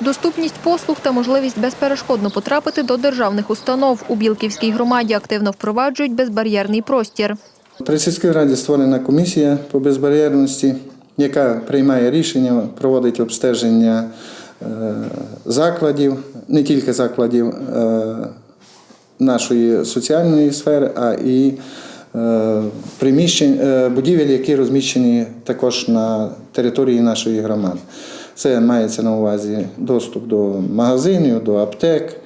Доступність послуг та можливість безперешкодно потрапити до державних установ. У Білківській громаді активно впроваджують безбар'єрний простір. При сільській раді створена комісія по безбар'єрності, яка приймає рішення, проводить обстеження е, закладів, не тільки закладів е, нашої соціальної сфери, а і приміщень, е, будівель, які розміщені також на території нашої громади. Це мається на увазі доступ до магазинів, до аптек.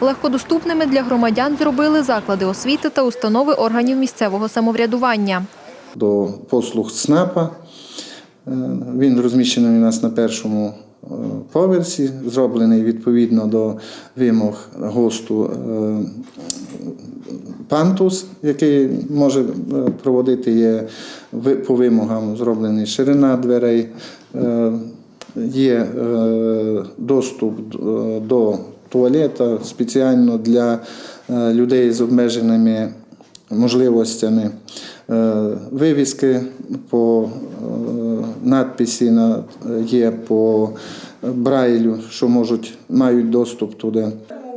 Легкодоступними для громадян зробили заклади освіти та установи органів місцевого самоврядування. до послуг ЦНАПа. Е, Він розміщений у нас на першому е, поверсі, зроблений відповідно до вимог ГОСТу е, пантус, який може е, проводити є по вимогам зроблений ширина дверей, е, є доступ до туалета спеціально для людей з обмеженими можливостями. Вивіски по е, надписі на- є по Брайлю, що можуть, мають доступ туди.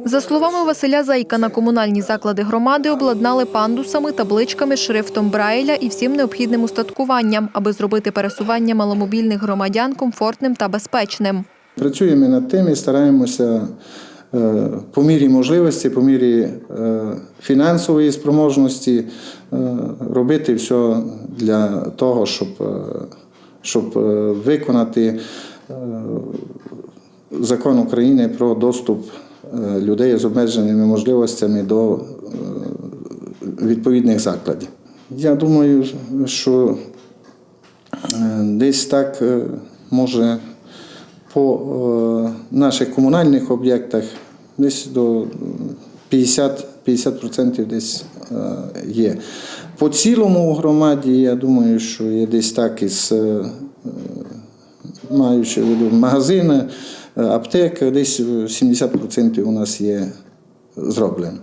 За словами Василя Зайка, на комунальні заклади громади обладнали пандусами, табличками, шрифтом Брайля і всім необхідним устаткуванням, аби зробити пересування маломобільних громадян комфортним та безпечним. Працюємо над тим і стараємося е, по мірі можливості, по мірі е, фінансової спроможності е, робити все для того, щоб, е, щоб е, виконати е, закон України про доступ е, людей з обмеженими можливостями до відповідних закладів. Я думаю, що десь так може по наших комунальних об'єктах десь до 50, 50% десь е, є. По цілому у громаді, я думаю, що є десь так із е, маючи в виду магазини, аптеки, десь 70% у нас є зроблено.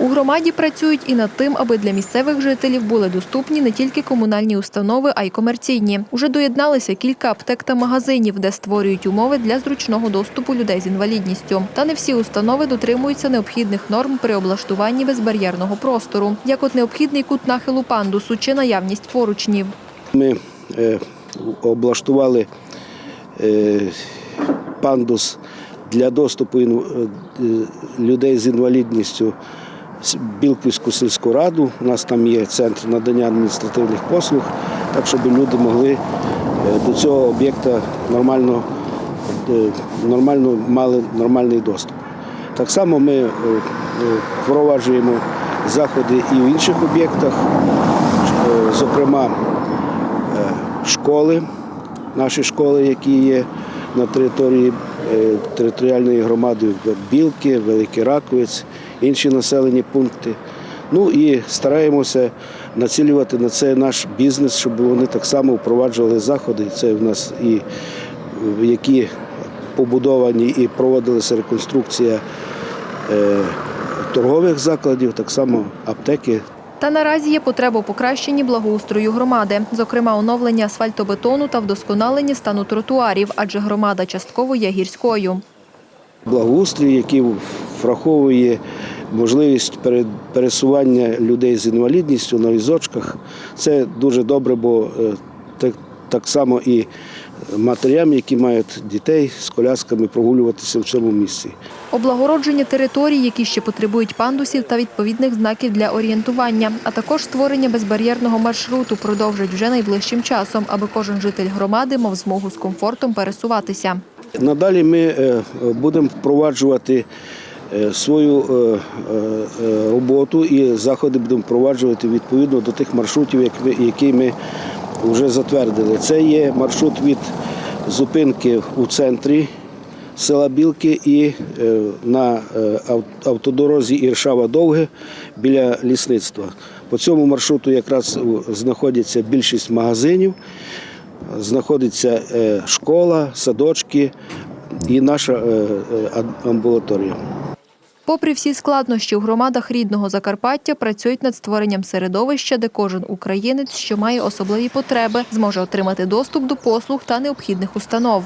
У громаді працюють і над тим, аби для місцевих жителів були доступні не тільки комунальні установи, а й комерційні. Уже доєдналися кілька аптек та магазинів, де створюють умови для зручного доступу людей з інвалідністю. Та не всі установи дотримуються необхідних норм при облаштуванні безбар'єрного простору, як от необхідний кут нахилу пандусу чи наявність поручнів. Ми е, облаштували е, пандус для доступу інв- е, людей з інвалідністю Білківську сільську раду. У нас там є центр надання адміністративних послуг, так щоб люди могли е, до цього об'єкта нормально, е, нормально мали нормальний доступ. Так само ми е, впроваджуємо заходи і в інших об'єктах, зокрема школи, наші школи, які є на території територіальної громади Білки, Великий Раковець, інші населені пункти. Ну і стараємося націлювати на це наш бізнес, щоб вони так само впроваджували заходи. Це в нас і які побудовані і проводилася реконструкція е, торгових закладів, так само аптеки Та наразі є потреба у покращенні благоустрою громади, зокрема оновлення асфальтобетону та вдосконалення стану тротуарів, адже громада частково є гірською. Благоустрій, який враховує можливість пересування людей з інвалідністю на візочках. Це дуже добре, бо е, так, так само і матерям, які мають дітей з колясками, прогулюватися в цьому місці. Облагородження територій, які ще потребують пандусів та відповідних знаків для орієнтування, а також створення безбар'єрного маршруту продовжать вже найближчим часом, аби кожен житель громади мав змогу з комфортом пересуватися. Надалі ми е, будемо впроваджувати е, свою е, роботу і заходи будемо впроваджувати відповідно до тих маршрутів, які ми вже затвердили. Це є маршрут від зупинки у центрі села Білки і на автодорозі Іршава-Довге біля лісництва. По цьому маршруту якраз знаходиться більшість магазинів знаходиться е, школа, садочки і наша е, е, ам- амбулаторія. Попри всі складнощі в громадах рідного Закарпаття працюють над створенням середовища, де кожен українець, що має особливі потреби, зможе отримати доступ до послуг та необхідних установ.